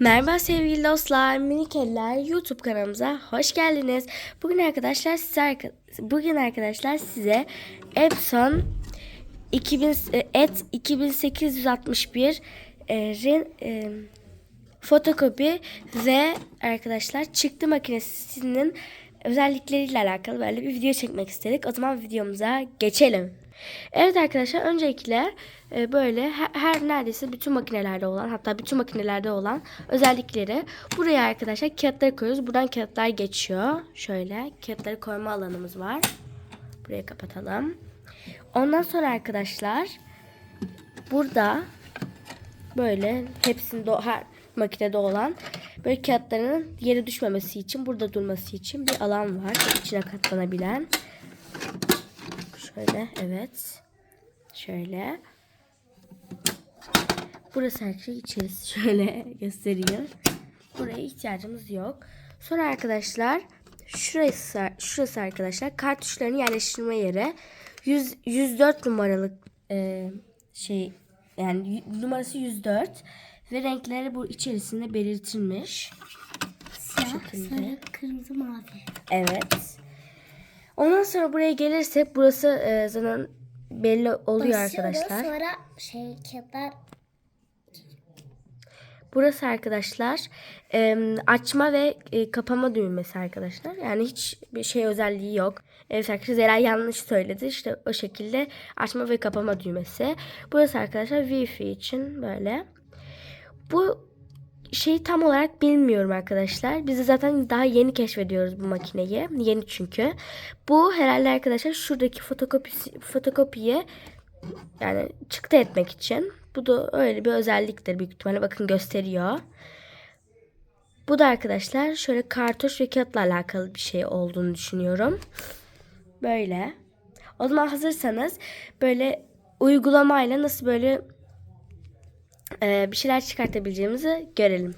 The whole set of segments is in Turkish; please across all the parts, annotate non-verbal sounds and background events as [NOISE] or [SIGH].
Merhaba sevgili dostlar, minikeller YouTube kanalımıza hoş geldiniz. Bugün arkadaşlar size bugün arkadaşlar size Epson 2000 e, et 2861 e, ren- e, fotokopi ve arkadaşlar çıktı makinesinin özellikleriyle alakalı böyle bir video çekmek istedik. O zaman videomuza geçelim. Evet arkadaşlar öncelikle e, böyle her, her neredeyse bütün makinelerde olan hatta bütün makinelerde olan özellikleri buraya arkadaşlar kağıtları koyuyoruz. Buradan kağıtlar geçiyor. Şöyle kağıtları koyma alanımız var. Burayı kapatalım. Ondan sonra arkadaşlar burada böyle hepsinde her makinede olan böyle kağıtların yere düşmemesi için burada durması için bir alan var. içine katlanabilen. Şöyle evet. Şöyle. Burası her şey içerisi [LAUGHS] şöyle gösteriyor. Buraya ihtiyacımız yok. Sonra arkadaşlar şurası şurası arkadaşlar kartuşlarını yerleştirme yeri. 100, 104 numaralık e, şey yani numarası 104 ve renkleri bu içerisinde belirtilmiş. Siyah, sarı, kırmızı, mavi. Evet. Ondan sonra buraya gelirsek burası e, zaten belli oluyor Basıyoruz, arkadaşlar. Sonra şey kağıtlar Burası arkadaşlar e, açma ve e, kapama düğmesi arkadaşlar. Yani hiç bir şey özelliği yok. Evet arkadaşlar Zera yanlış söyledi. İşte o şekilde açma ve kapama düğmesi. Burası arkadaşlar Wi-Fi için böyle. Bu şeyi tam olarak bilmiyorum arkadaşlar. Biz de zaten daha yeni keşfediyoruz bu makineyi. Yeni çünkü. Bu herhalde arkadaşlar şuradaki fotokopisi, fotokopiyi yani çıktı etmek için. Bu da öyle bir özelliktir büyük ihtimalle. Bakın gösteriyor. Bu da arkadaşlar şöyle kartuş ve kağıtla alakalı bir şey olduğunu düşünüyorum. Böyle. O zaman hazırsanız böyle uygulamayla nasıl böyle e, bir şeyler çıkartabileceğimizi görelim.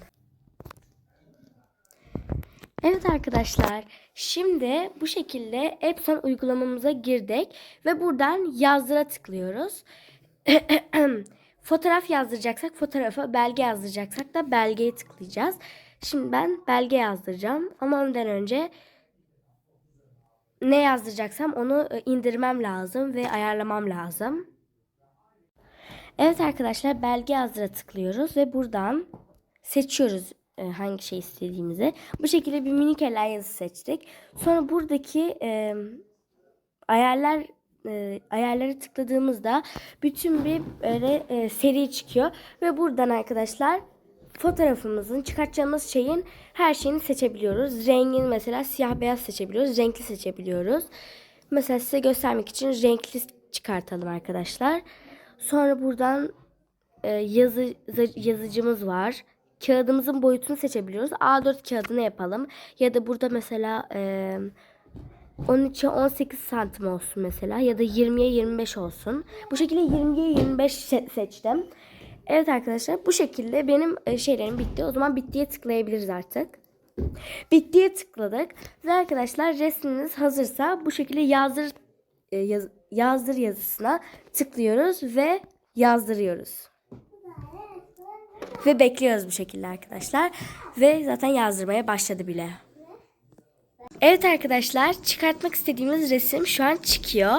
Evet arkadaşlar, şimdi bu şekilde Epson uygulamamıza girdik ve buradan yazdıra tıklıyoruz. [CLEARS THROAT] Fotoğraf yazdıracaksak fotoğrafa, belge yazdıracaksak da belgeye tıklayacağız. Şimdi ben belge yazdıracağım ama ondan önce ne yazdıracaksam onu e, indirmem lazım ve ayarlamam lazım. Evet arkadaşlar belge yazdıra tıklıyoruz ve buradan seçiyoruz e, hangi şey istediğimizi. Bu şekilde bir minik yazısı seçtik. Sonra buradaki e, ayarlar e, ayarları tıkladığımızda bütün bir böyle e, seri çıkıyor ve buradan arkadaşlar fotoğrafımızın çıkartacağımız şeyin her şeyini seçebiliyoruz. Rengini mesela siyah beyaz seçebiliyoruz. Renkli seçebiliyoruz. Mesela size göstermek için renkli çıkartalım arkadaşlar. Sonra buradan e, yazı yazıcımız var. Kağıdımızın boyutunu seçebiliyoruz. A4 kağıdını yapalım. Ya da burada mesela e, 13'e 18 santim olsun mesela. Ya da 20'ye 25 olsun. Bu şekilde 20'ye 25 se- seçtim. Evet arkadaşlar bu şekilde benim e, şeylerim bitti. O zaman bittiye tıklayabiliriz artık. Bittiye tıkladık. Ve arkadaşlar resminiz hazırsa bu şekilde yazdır e, yaz- yazdır yazısına tıklıyoruz ve yazdırıyoruz. Ve bekliyoruz bu şekilde arkadaşlar. Ve zaten yazdırmaya başladı bile. Evet arkadaşlar çıkartmak istediğimiz resim şu an çıkıyor.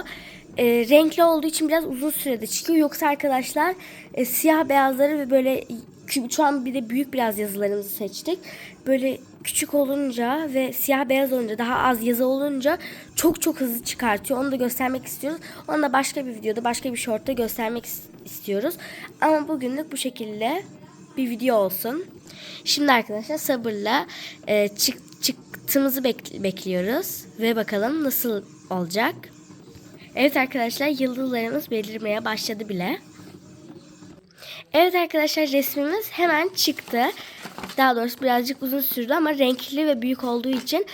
Ee, renkli olduğu için biraz uzun sürede çıkıyor. Yoksa arkadaşlar e, siyah beyazları ve böyle şu an bir de büyük biraz yazılarımızı seçtik. Böyle küçük olunca ve siyah beyaz olunca daha az yazı olunca çok çok hızlı çıkartıyor. Onu da göstermek istiyoruz. Onu da başka bir videoda başka bir shortta göstermek is- istiyoruz. Ama bugünlük bu şekilde bir video olsun. Şimdi arkadaşlar sabırla e, çık, çıktığımızı bek- bekliyoruz ve bakalım nasıl olacak. Evet arkadaşlar yıldızlarımız belirmeye başladı bile. Evet arkadaşlar resmimiz hemen çıktı. Daha doğrusu birazcık uzun sürdü ama renkli ve büyük olduğu için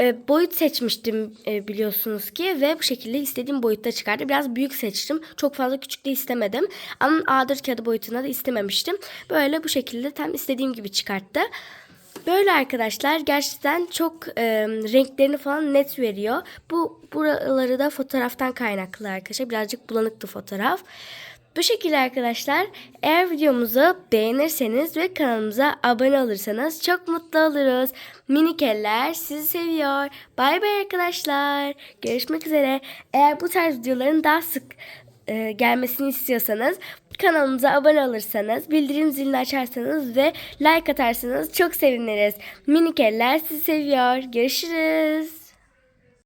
e, boyut seçmiştim e, biliyorsunuz ki ve bu şekilde istediğim boyutta çıkardı. Biraz büyük seçtim. Çok fazla küçük de istemedim. Ama A4 kağıdı boyutunda da istememiştim. Böyle bu şekilde tam istediğim gibi çıkarttı. Böyle arkadaşlar gerçekten çok e, renklerini falan net veriyor. Bu buraları da fotoğraftan kaynaklı arkadaşlar. Birazcık bulanıktı fotoğraf. Bu şekilde arkadaşlar eğer videomuzu beğenirseniz ve kanalımıza abone olursanız çok mutlu oluruz. Minik eller sizi seviyor. Bay bay arkadaşlar. Görüşmek üzere. Eğer bu tarz videoların daha sık e, gelmesini istiyorsanız kanalımıza abone olursanız, bildirim zilini açarsanız ve like atarsanız çok seviniriz. Minik eller sizi seviyor. Görüşürüz.